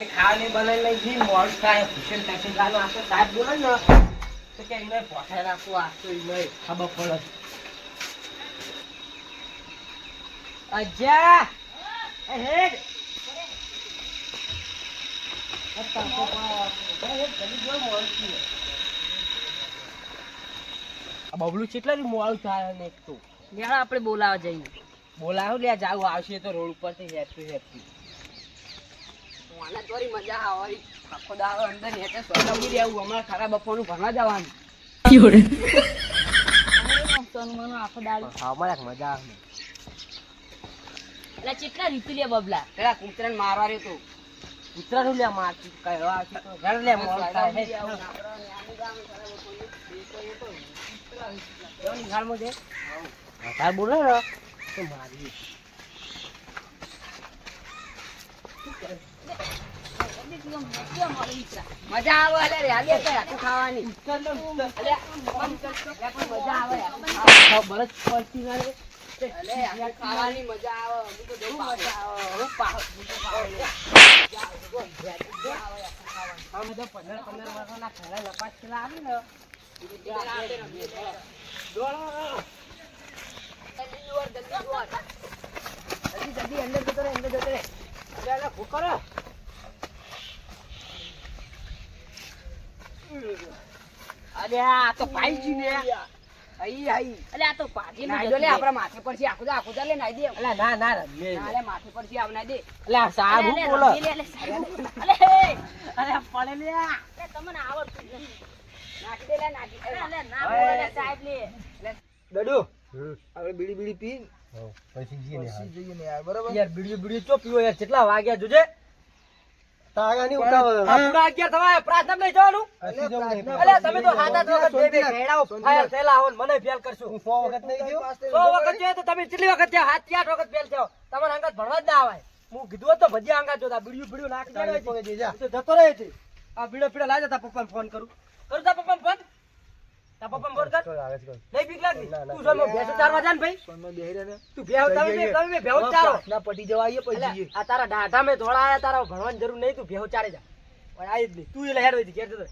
ખાવાની બનાવી લઈ જઈ મોડ થાય સાહેબ બોલે ને તો કે ખબર પડે. અજા હેડ! બબલું કેટલા મોડું થાય ને એક તો? આપણે બોલાવા જઈએ. બોલાવો લે જાવ આવશે તો રોડ ઉપરથી હેપી હેપી મને થોડી મજા આવે આખો દાડો અંદર નેચે સોનમની રહેવું હમણાં ખરા બપોરનું ભણવા જવાનું. આખો દાડો અમારે મજા આવે. એટલે કેટલા રીતુ લે બબલા. પેલા કૂતરાને મારવા રહ્યો તો. લે મારતી કહેવા ઘર લે બોલે મારી. મજા આવે અલે રે આલે તો આખું ખાવાની. મજા આવે બરસ પડતી ના રે. ખાવાની મજા આવે હું તો બહુ મજા આવે હવે પાવ તો પંદર પંદર વર્ષના ઘરે લપાસ પેલા આવે ને. જલ્દી જલ્દી અંદર જતો રે અંદર જતો ભૂકરો અરે આ તો પાઈ ને. આઈ આઈ. અલે આ તો પાછી નાઈ નાઈ લે આપણા માથે પર છે આખું આખું લે નાઈ દે. અલા ના ના રમે નાલે માથે પર છે આવ દે. અલા સાહેબ હું બોલો. અલે, અલે, પડે લે અલે, તમને આવડતું નાખી દે લે, નાખી દે. અલે, ના બોલે સાહેબ લે. દડુ. આપણે બીડી બીડી પી. પછી જઈએ પછી જઈએ ને યાર બરાબર? યાર બીડીઓ બીડીઓ ચો પીવો યાર? કેટલા વાગ્યા જોજે? તાગાની ઉતાવળ. આ પૂરા થવાય પ્રાર્થના નહીં જવાનું? અલે તમે તો હાથ હાથ વખત બે બે ઘેડાઓ ફાયર થયેલા હો મને ફેલ કરશું. હું સો વખત નહીં ગયો? સો વખત છે તો તમે કેટલી વખત છે હાથ આઠ વખત ફેલ થયો. તમારે અંગત ભણવા જ ના આવે. હું કીધું તો ભજીયા અંગત જોતા. બીડીયું બીડીયું નાખી દેવાય જતો રહે છે. આ બીડો પીડો લાજા તા પપ્પાને ફોન કરું. કરું તા પપ્પાને ફોન તા પપ્પાને ફોન કર. ચાલ, આવે છે, ચાલ. નહીં બીક લાગતી? ના, ના. તું સોનમાં ચારવા જા ને ભાઈ. સોનમાં બેહી રહે તું ભેવ તમે તમે ભેવ ચારો પ્રાર્થના પટી જવા આવીએ પછી આ તારા ડાઢા મેં ધોળા આયા તારા ભણવાની જરૂર નહીં તું ભેવ ચારે જા. ઓય આઈ જ નહીં તું એ હેડ વઈથી ઘેર જતો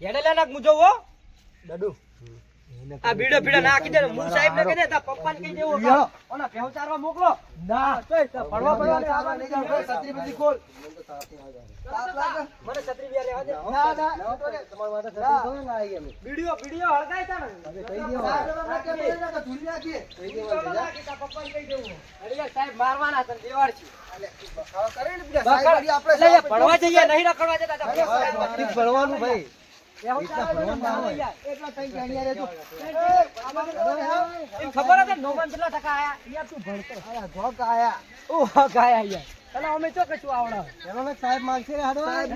હેડે લે નાખ હું હો. દડુ આ બીડો બીડો નાખી દે ને હું સાહેબ ને કહી દે તા પપ્પા ને કહી દેવો ઓના ભેવ મોકલો ના તોય તો પડવા ભણવા લઈ જાવ. છત્રી બધી ખોલ મને છત્રી બી લેવા દે. ના ના તમારા માથે છત્રી ખોલો ના આવી અમે. બીડીઓ બીડીઓ હળગાય તા ને. કહી દેવાનું. નાખી દે. ધૂળી નાખીએ. કહી બીડીઓ દેવાનું, જા. તા પપ્પા ને કહી દેવો અરે સાહેબ મારવાના છે દેવાડ છે. ને યાર, જઈએ નહીં રખડવા જતા તા. ભણવાનું ભાઈ ખબર હતી નોમાન કેટલા ટકા આયા? યાર તું ભણતો? જોક આયા. ઓ ગાયા યાર. તને અમે ચો કશું આવડે સાહેબ માગશે રે હાડો. સાહેબ.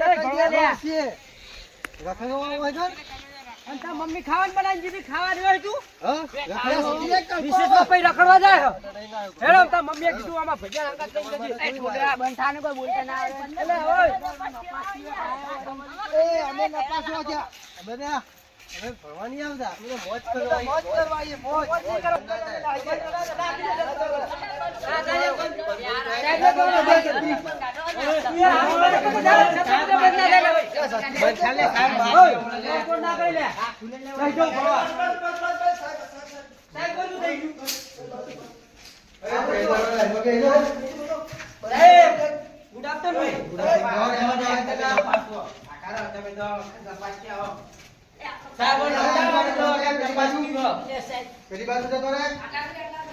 રખડવાનું હોય? અને તાર મમ્મી ખાવાનું બનાવી દીધી ખાવાની હોય તું વિશેષમાં પછી રખડવા જાય હેડો તાર મમ્મીએ કીધું આમાં ભજીયા હંગાત લઈ જજે. છોકરા બંધ કોઈ બોલતા ના આવે. એટલે ઓય એ, અમે નપાસવા ગયા. અમે ને અમે ભણવા આવતા. અમે મોજ કરવા મોજ કરવા આવીએ, મોજ. ગુડ આફ્ટરનૂન પેલી બાજુ જતો રહે. ખબર પડતી નહીં ને ડોબા મુખ સાહેબ આ દેહ આપું હોય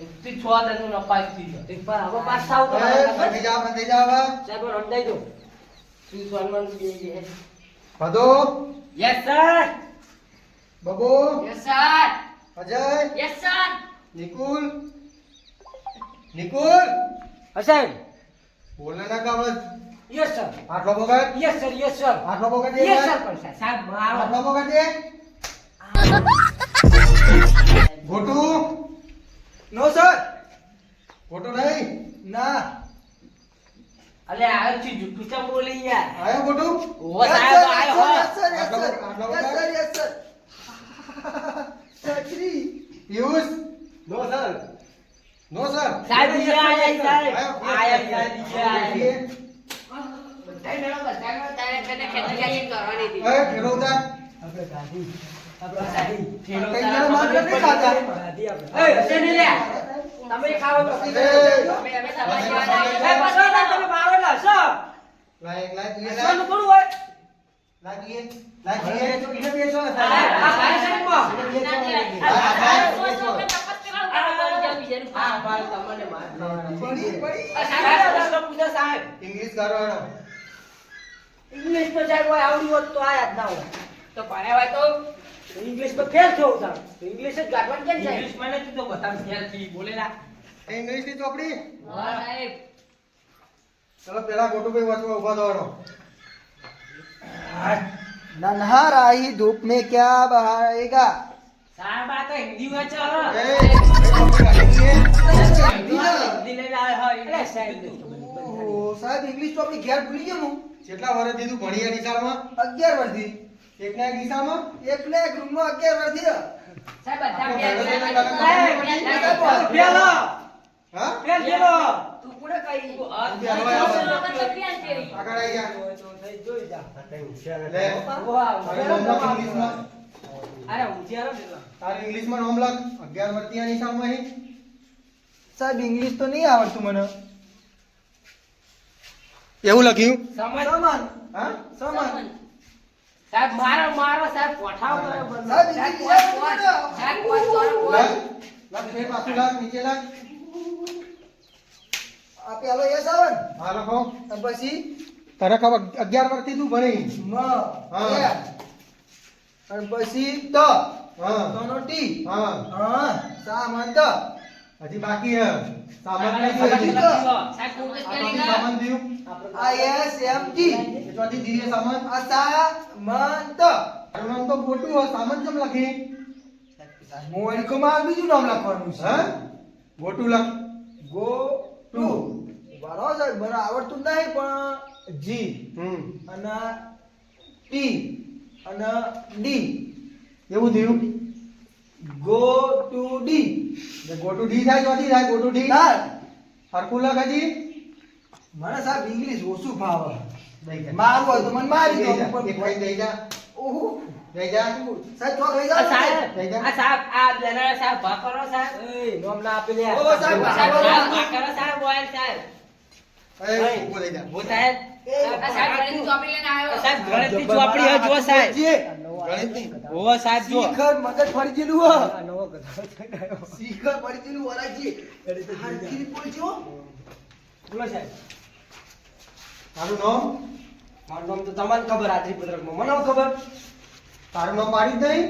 એકથી છ દરનું નપાસ થઈ ગયો એક પર હવે પાસ થાવ તો જા, જાવ જા હવે. સાહેબ રંડાઈ દો. શ્રી સન્માન બે જે ભદો, yes sir Babu, yes sir Ajay, yes sir Nikul? Nikul? Hasan બોલને ના કામ યસ સર આટલો પકડ યસ સર યસ સર આટલો દે? યસ સર પણ સાહેબ. આટલો દે? ગોટુ? નો સર. ગોટુ નહીં. ના. અલે આ છે જુઠ્ઠું ચમ બોલી યાર આયો ગોટુ ઓ સાહેબ આયો હો yes sir yes sir. Yes sir yes sir. ચકરી. Piyush. No sir. No sir. સાહેબ આયા સાહેબ. આયો, આયા સાહેબ ઈ આયા બધા મેળો બધાય મેળો તારે કને ખેતરિયાની કરવાની હતી. એ ફેરવતા આપણે ગાડી આપણે સાહેબ કઈ જણા માર એ હશે લે. તમે ખાઓ તો અમે અમે તમારી વાત એ. ના તમે તું હોય. તું બેસો ને આ આ ભાઈ સાહેબમાં. આ ભાઈ તમને માર પડી પડી. સાહેબ પ્રશ્ન સાહેબ. ઇંગ્લિશ કરવાનો. ઇંગ્લિશ તો સાહેબ હોય આવડી હોત તો આયા જ ના હોય. તો ભણ્યા તો ઇંગ્લિશમાં ફેલ થયો તાર ઇંગ્લિશ જ ગાડવાનું કેમ છે ઇંગ્લિશમાં નથી તો બતામ ફેલથી બોલેલા ઇંગ્લિશની ચોપડી હા સાહેબ ચલો પેલા ગોટુભાઈ વાંચવા ઊભા થવાનો નન્હા રાહી ધૂપ મે ક્યા બહાએગા સાહેબ આ તો હિન્દી વાંચો સાહેબ ઇંગ્લિશ તો આપણી ઘેર ભૂલી ગયો જેટલા વર્ષ દીધું ભણી આ નિશાળમાં અગિયાર વર્ષથી એકના એક દિશામાં એકલે એક રૂમમાં અગિયાર વર્ષથી સાહેબ બધા બે ફેલો હા? ફેલો તું કોને કહી આગળ આવી જોઈ જા. લે. ઇંગ્લિશમાં. અરે નામ લખ અગિયાર વર્ષથી નિશાળમાં અહીં. સાહેબ ઇંગ્લિશ તો નહીં આવડતું મને. એવું લખ્યું? સમજ સમાન. હા? સમાન. સાહેબ મારો મારો સાહેબ પોઠાવ કરો બંને. સાહેબ સાહેબ કોણ કોણ લખ ફેર પાછું લખ નીચે લખ આ પેલો યસ આવે હા લખો અને પછી? તારે ખબર અગિયાર વર્ષથી તું ભણી. મ હા. અને પછી ત. હા. તનો ટી. હા. હા સામંત હજી બાકી હે. સામાન નહીં જોઈ સાહેબ, આ સ્પેલિંગ સામાન થયું આ એસ એમ ટી ચોથી ધીરે સામાન. આ સામંત તારું નામ તો ખોટું હોય. સામાન કેમ લખી? મોનિકોમાં બીજું નામ લખવાનું છે. હા? ખોટું લખ. ગો ટુ બરાબર સાહેબ મને આવડતું નહીં પણ જી હમ. અને ટી અને ડી એવું થયું? ગો ટુ ડી ગોટું ડી થાય ચોથી થાય ગોટું ડી તાર હરખું લખ હજી મને સાહેબ ઇંગ્લિશ ઓછું ભાવે મારું જા. હોય તો મને મારી દઈ દો એક ખાઈ દઈ જા ઓહો દઈ જા સાહેબ ચોક લઈ આ સાહેબ થઈ જા. આ સાહેબ આ લેનારા સાહેબ ભા કરો સાહેબ એ નામ ના આપી લે ઓ, સાહેબ, સાહેબ સાહેબ, સાહેબ ભા કરો સાહેબ બોલ સાહેબ એ ઊભો જા હું સાહેબ એ, સાહેબ ગણિત ચોપડી લઈને આવ્યો સાહેબ ગણિતની ચોપડી હે જો સાહેબ જે ગણિતની જો. શિખર મગજ ફરી ગયેલું હો. શિખર ફરી ગયેલું વરાજી. હરખી બોલજો બોલો સાહેબ. તારું નામ? મારું નામ તો તમને ખબર રાત્રિ પત્રકમાં. મને ન ખબર. તારું નામ પાડી જ નહીં.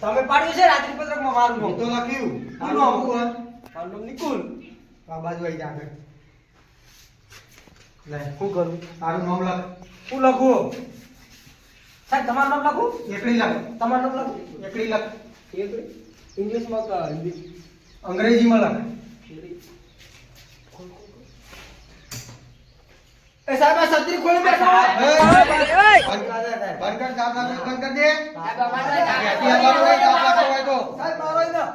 તમે પાડ્યું છે રાત્રિ પત્રકમાં મારું હું તો નામ લખ્યું. તારું નામ? મારું નામ નિકુલ. આ બાજુ આવી જા આગળ. લે શું કરું? તારું નામ લખ. શું લખું? સાહેબ તમારું નામ લખું? એકડી લખ. તમારું નામ લખું? એકડી લખ. ઇંગ્લિશમાં કે હિન્દી અંગ્રેજીમાં લખ. એ સાહેબ આ છત્રી ખોલી બેઠો એ, બંધ કર ચાપ લાગવાનું બંધ કર દે સાહેબ અમારે ત્યાંથી આવવાનું હોય, ચાપ લાગતો હોય તો સાહેબ મારો ઈ ના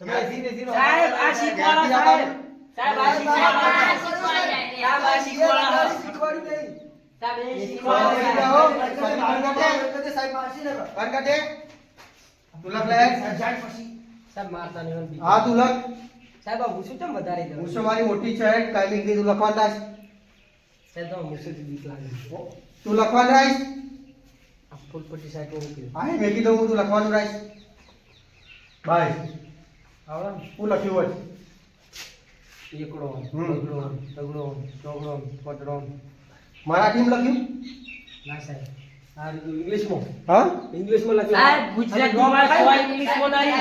તમે ધીરે ધીરે સાહેબ આ શીખવાડો સાહેબ. સાહેબ આ શીખવાડો. સાહેબ આ શીખવાડો. શીખવાડી નહીં સાહેબ એ બંધ શીખવાડો. મોટી છે ટાઈમિંગથી તું લખવાનું તો લખવાનું રાખ આ ફૂલપટ્ટી સાહેબ મૂકી હા મેં કીધું હું તું લખવાનું રાખ બાય. આવડે હું લખ્યું હોય. એકડો. બગડો તગડો ચોગડો પટડો મરાઠીમાં લખ્યું? ના સાહેબ. ઇંગ્લિશમાં હા? ઇંગ્લિશમાં લખ્યું. સાહેબ ગુજરાતીમાં કોઈ ઇંગ્લિશમાં નહીં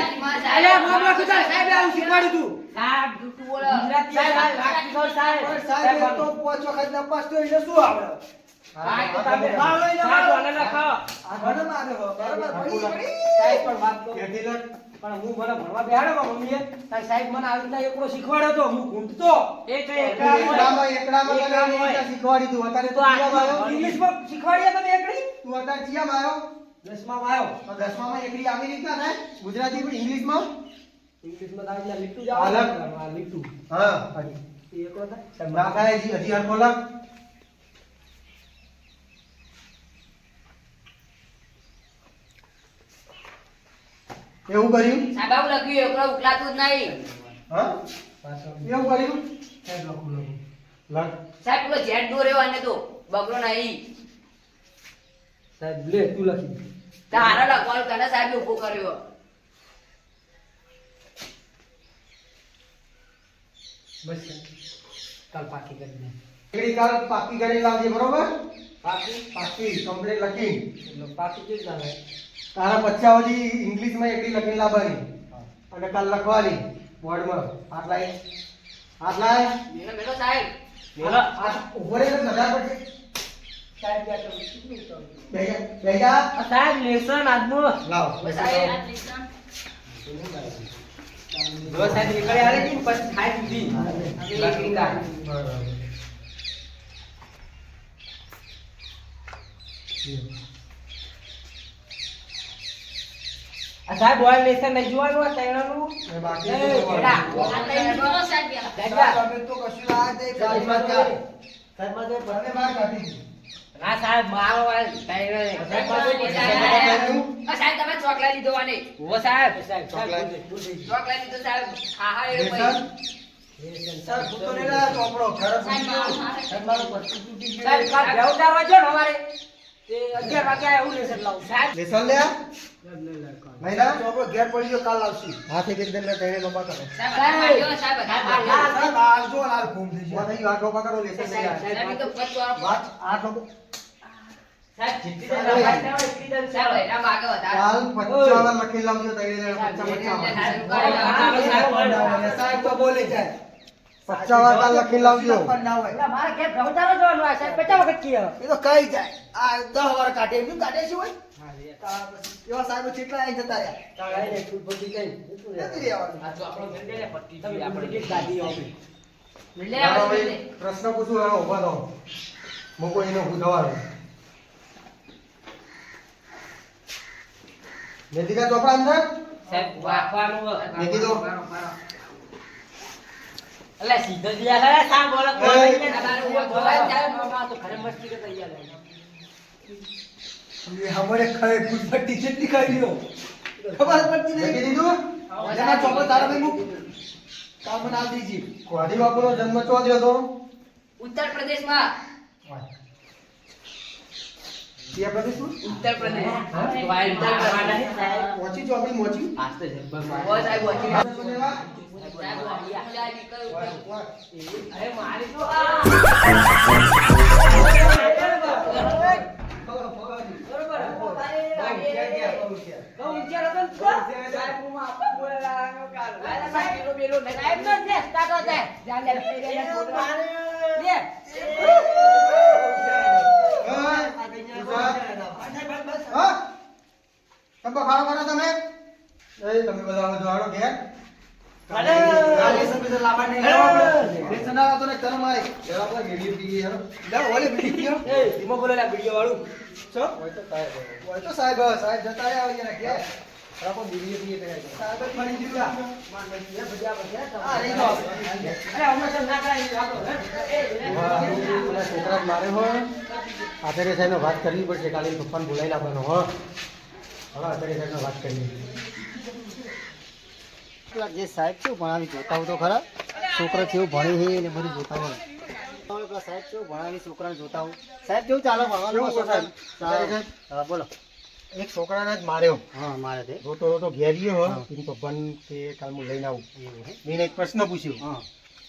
અલ્યા બાપ લખ્યું સાહેબ તું. સાહેબ જૂઠું બોલો. ગુજરાતી સાહેબ, સાહેબ, રાખી સાહેબ. સાહેબ તો પાંચ વખત નપાસ તો એને શું આવડે? હા, તો તમે મારો એને સાહેબ, મારો. મને મારે બરાબર પડી પડી સાહેબ પણ વાત કહું. પણ હું મને ભણવા બેહાડો મમ્મીએ તાર સાહેબ મને આવી રીતના એકડો શીખવાડ્યો તો હું ઘૂંટતો. એ તો એકડામાં એકડામાં એકડામાં શીખવાડી તું અત્યારે તો? ઇંગ્લિશમાં શીખવાડ્યા તમે એકડી તું અત્યારે ચિયામાં આવ્યો દસમામાં આવ્યો. તો દસમામાં એકડી આવી રીતના થાય? ગુજરાતી પણ ઇંગ્લિશમાં? ઇંગ્લિશમાં તારી ત્યાં લીટું જાવ અલગ. આ લીટું હા એકડો થાય સંભાળ હજી હજી હરખો લખ એવું કર્યું? સાહેબ લખ્યું એકલો ઉકલાતું જ નહીં. હા? એવું કર્યું? સાહેબ લખું લખું લખ સાહેબ પેલો જેટ દોર્યો આને તો બગડો નહીં. સાહેબ લે તું લખી તારા લખવાનું તને સાહેબ ઊભો કર્યો. બસ કાલ પાકી કરી દે. એકડી કાલ પાકી કરી લાવજે બરોબર? પાકી? પાકી કમ્પ્લીટ લખી. એટલે પાકી કેવી ના થાય તારા બચ્ચા હજી ઇંગ્લિશમાં એકલી લખીને લાવવાની. અને કાલ લખવાની બોર્ડમાં. આટલા લાય. મેલો મેલો સાહેબ. મેલો. આ ઉપર એક નજર પડશે સાહેબ બેજા બેજા સાહેબ લેસન આજનું. લાવ. બસ સાહેબ જો સાહેબ નીકળી આવે કે પછી થાય સુધી? લખી કાઢ. આ સાહેબ બોલ લેસન નહીં જોવાનું આ તૈણાનું એ બાકી એ, તો. આ તઈ બોલો સાહેબ. તમે તો કશું જ નહીં, સાહેબ ખાલી માં તો-. સાહેબમાં તો મને બહાર કાઢી. ના સાહેબ મારો વાળ તૈણા. સાહેબમાં તો એ સાહેબ સાહેબ આ સાહેબ તમે ચોકલેટ લીધો આને ઓ સાહેબ સાહેબ ચોકલેટ. ચોકલેટ લીધો સાહેબ હા હા એવું સર, ભૂતો નહીં ચોપડો. ઘરે સાહેબ મારો- સાહેબ તૂટી ગયું. સાહેબ કાલ વ્યવધાર વાંચો ને અમારે તે અગિયાર લેસન લાવું. સાહેબ. લેસન લે? ઘેર પડી ગયો, કાલ આવશે. તેને કરો. આવજો, લાલ ઘૂમ થઈ કરો, લેસન વાત? લખી લાવજો સાહેબ તો બોલી જાય. પચાસ વાર લખી લાવજો. પણ ના હોય. એટલે મારે જોવાનું હોય સાહેબ પચાસ વખત કીએ. એ તો કઈ જાય. આ દસ વાર કાઢે એમનું કાઢે છે હોય? એવા સાહેબ કેટલા અહીં જતા રહ્યા. નથી રહેવાનું. આ ચોપડો મેલ દે પટ્ટી તમે આપણે આપણે. જે ગાદી આવે મેલ દે ને, ચાલો મેલ દે. ભાઈ, પ્રશ્ન પૂછું એનો ઊભા થો મૂકો એનો ઊભું થવાનું ચોપડા અંદર? સાહેબ. એટલે સીધો જ બોલો બોલો, તો ઘરે મસ્તી કેટલી ખબર પડતી નહીં. કીધું તારા ભાઈ મૂક. કામ દીજી. બાપુનો જન્મ ચો થયો હતો ઉત્તર પ્રદેશમાં? કયા પ્રદેશમાં ઉત્તર પ્રદેશ દાખલા નહીં ચોપડી મોચી આજ જબ્બર સાહેબ વકીલ. તમે? બધા આવો ઘેર. છોકરા મારે હોય. આચાર્ય સાહેબને વાત કરવી પડશે. કાલે પપ્પાને બોલાવી લાવવાનો હો હવે આચાર્ય સાહેબને વાત કરીએ જે સાહેબ છે ભણાવી જોતા હોય તો ખરા. છોકરા કેવું ભણી છે ને બધું જોતા હોય પેલા સાહેબ કેવું ભણાવી છોકરાને જોતા હોય સાહેબ કેવું ચાલો ભણવાનું હા બોલો. એક છોકરાને જ માર્યો. હા મારે તે. રોતો રોતો ઘેર ગયો હો. એની પપ્પાને કે કાલ હું લઈને આવું. મેં એક પ્રશ્ન પૂછ્યો.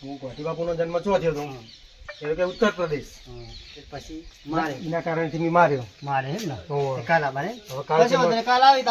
હું. ગોઠી બાપુનો જન્મ ચો થયો હતો એટલે કે ઉત્તર પ્રદેશ. પછી મારે એના કારણથી મેં માર્યો. મારે એમ ને. કાલા મારે હવે કાલ આવી